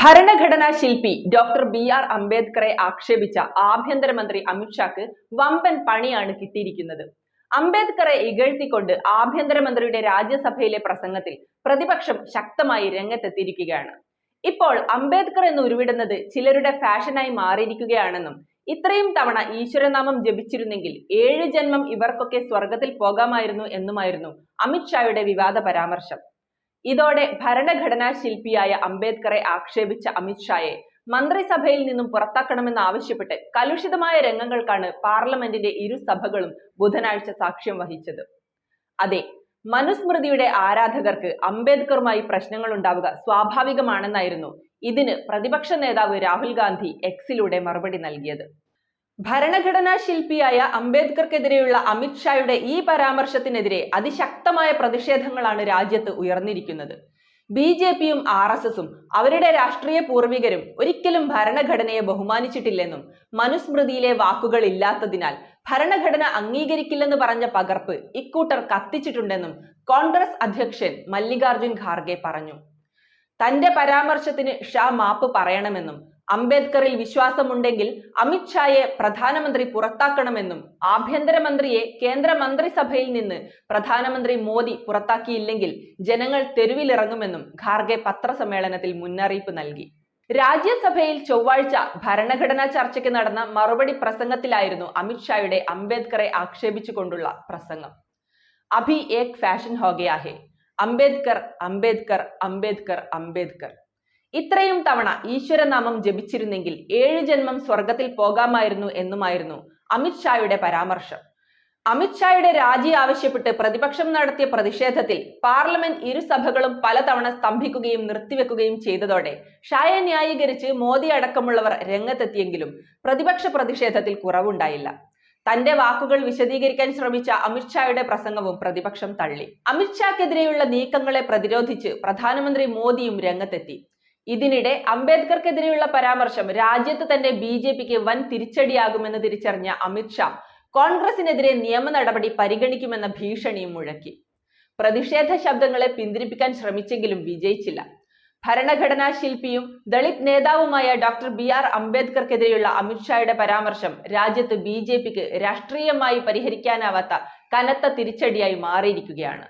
ഭരണഘടനാ ശില്പി doctor B R അംബേദ്കറെ ആക്ഷേപിച്ച ആഭ്യന്തരമന്ത്രി അമിത്ഷാക്ക് വമ്പൻ പണിയാണ് കിട്ടിയിരിക്കുന്നത്. അംബേദ്കറെ ഇകഴ്ത്തിക്കൊണ്ട് ആഭ്യന്തരമന്ത്രിയുടെ രാജ്യസഭയിലെ പ്രസംഗത്തിൽ പ്രതിപക്ഷം ശക്തമായി രംഗത്തെത്തിയിരിക്കുകയാണ്. ഇപ്പോൾ അംബേദ്കർ എന്ന് ഉരുവിടുന്നത് ചിലരുടെ ഫാഷനായി മാറിയിരിക്കുകയാണെന്നും ഇത്രയും തവണ ഈശ്വരനാമം ജപിച്ചിരുന്നെങ്കിൽ ഏഴ് ജന്മം ഇവർക്കൊക്കെ സ്വർഗത്തിൽ പോകാമായിരുന്നു എന്നുമായിരുന്നു അമിത്ഷായുടെ വിവാദ പരാമർശം. ഇതോടെ ഭരണഘടനാ ശില്പിയായ അംബേദ്കറെ ആക്ഷേപിച്ച അമിത്ഷായെ മന്ത്രിസഭയിൽ നിന്നും പുറത്താക്കണമെന്നാവശ്യപ്പെട്ട് കലുഷിതമായ രംഗങ്ങൾക്കാണ് പാർലമെന്റിന്റെ ഇരു സഭകളും ബുധനാഴ്ച സാക്ഷ്യം വഹിച്ചത്. അതെ മനുസ്മൃതിയുടെ ആരാധകർക്ക് അംബേദ്കറുമായി പ്രശ്നങ്ങൾ ഉണ്ടാവുക സ്വാഭാവികമാണെന്നായിരുന്നു ഇതിന് പ്രതിപക്ഷ നേതാവ് രാഹുൽ ഗാന്ധി എക്സിലൂടെ മറുപടി നൽകിയത്. ഭരണഘടനാ ശില്പിയായ അംബേദ്കർക്കെതിരെയുള്ള അമിത്ഷായുടെ ഈ പരാമർശത്തിനെതിരെ അതിശക്തമായ പ്രതിഷേധങ്ങളാണ് രാജ്യത്ത് ഉയർന്നിരിക്കുന്നത്. ബി ജെ പിയും ആർ എസ് എസും അവരുടെ രാഷ്ട്രീയ പൂർവികരും ഒരിക്കലും ഭരണഘടനയെ ബഹുമാനിച്ചിട്ടില്ലെന്നും മനുസ്മൃതിയിലെ വാക്കുകൾ ഇല്ലാത്തതിനാൽ ഭരണഘടന അംഗീകരിക്കില്ലെന്ന് പറഞ്ഞ പകർപ്പ് ഇക്കൂട്ടർ കത്തിച്ചിട്ടുണ്ടെന്നും കോൺഗ്രസ് അധ്യക്ഷൻ മല്ലികാർജുൻ ഖാർഗെ പറഞ്ഞു. തന്റെ പരാമർശത്തിന് ഷാ മാപ്പ് പറയണമെന്നും അംബേദ്കറിൽ വിശ്വാസമുണ്ടെങ്കിൽ അമിത്ഷായെ പ്രധാനമന്ത്രി പുറത്താക്കണമെന്നും ആഭ്യന്തരമന്ത്രിയെ കേന്ദ്ര മന്ത്രിസഭയിൽ നിന്ന് പ്രധാനമന്ത്രി മോദി പുറത്താക്കിയില്ലെങ്കിൽ ജനങ്ങൾ തെരുവിലിറങ്ങുമെന്നും ഖാർഗെ പത്രസമ്മേളനത്തിൽ മുന്നറിയിപ്പ് നൽകി. രാജ്യസഭയിൽ ചൊവ്വാഴ്ച ഭരണഘടനാ ചർച്ചയ്ക്ക് നടന്ന മറുപടി പ്രസംഗത്തിലായിരുന്നു അമിത്ഷായുടെ അംബേദ്കറെ ആക്ഷേപിച്ചുകൊണ്ടുള്ള പ്രസംഗം. അഭി ഏക് ഫാഷൻ ഹോഗയാഹെ അംബേദ്കർ അംബേദ്കർ അംബേദ്കർ അംബേദ്കർ. ഇത്രയും തവണ ഈശ്വരനാമം ജപിച്ചിരുന്നെങ്കിൽ ഏഴ് ജന്മം സ്വർഗത്തിൽ പോകാമായിരുന്നു എന്നുമായിരുന്നു അമിത്ഷായുടെ പരാമർശം. അമിത്ഷായുടെ രാജി ആവശ്യപ്പെട്ട് പ്രതിപക്ഷം നടത്തിയ പ്രതിഷേധത്തിൽ പാർലമെന്റ് ഇരുസഭകളും പലതവണ സ്തംഭിക്കുകയും നിർത്തിവെക്കുകയും ചെയ്തതോടെ ഷായെ ന്യായീകരിച്ച് മോദി അടക്കമുള്ളവർ രംഗത്തെത്തിയെങ്കിലും പ്രതിപക്ഷ പ്രതിഷേധത്തിൽ കുറവുണ്ടായില്ല. തന്റെ വാക്കുകൾ വിശദീകരിക്കാൻ ശ്രമിച്ച അമിത്ഷായുടെ പ്രസംഗവും പ്രതിപക്ഷം തള്ളി. അമിത്ഷാക്കെതിരെയുള്ള നീക്കങ്ങളെ പ്രതിരോധിച്ച് പ്രധാനമന്ത്രി മോദിയും രംഗത്തെത്തി. ഇതിനിടെ അംബേദ്കർക്കെതിരെയുള്ള പരാമർശം രാജ്യത്ത് തന്നെ ബി ജെ പിക്ക് വൻ തിരിച്ചടിയാകുമെന്ന് തിരിച്ചറിഞ്ഞ അമിത്ഷാ കോൺഗ്രസിനെതിരെ നിയമ നടപടി പരിഗണിക്കുമെന്ന ഭീഷണിയും മുഴക്കി. പ്രതിഷേധ ശബ്ദങ്ങളെ പിന്തിരിപ്പിക്കാൻ ശ്രമിച്ചെങ്കിലും വിജയിച്ചില്ല. ഭരണഘടനാ ശില്പിയും ദളിത് നേതാവുമായ ഡോക്ടർ ബി ആർ അംബേദ്കർക്കെതിരെയുള്ള അമിത്ഷായുടെ പരാമർശം രാജ്യത്ത് ബി ജെ പിക്ക് രാഷ്ട്രീയമായി പരിഹരിക്കാനാവാത്ത കനത്ത തിരിച്ചടിയായി മാറിയിരിക്കുകയാണ്.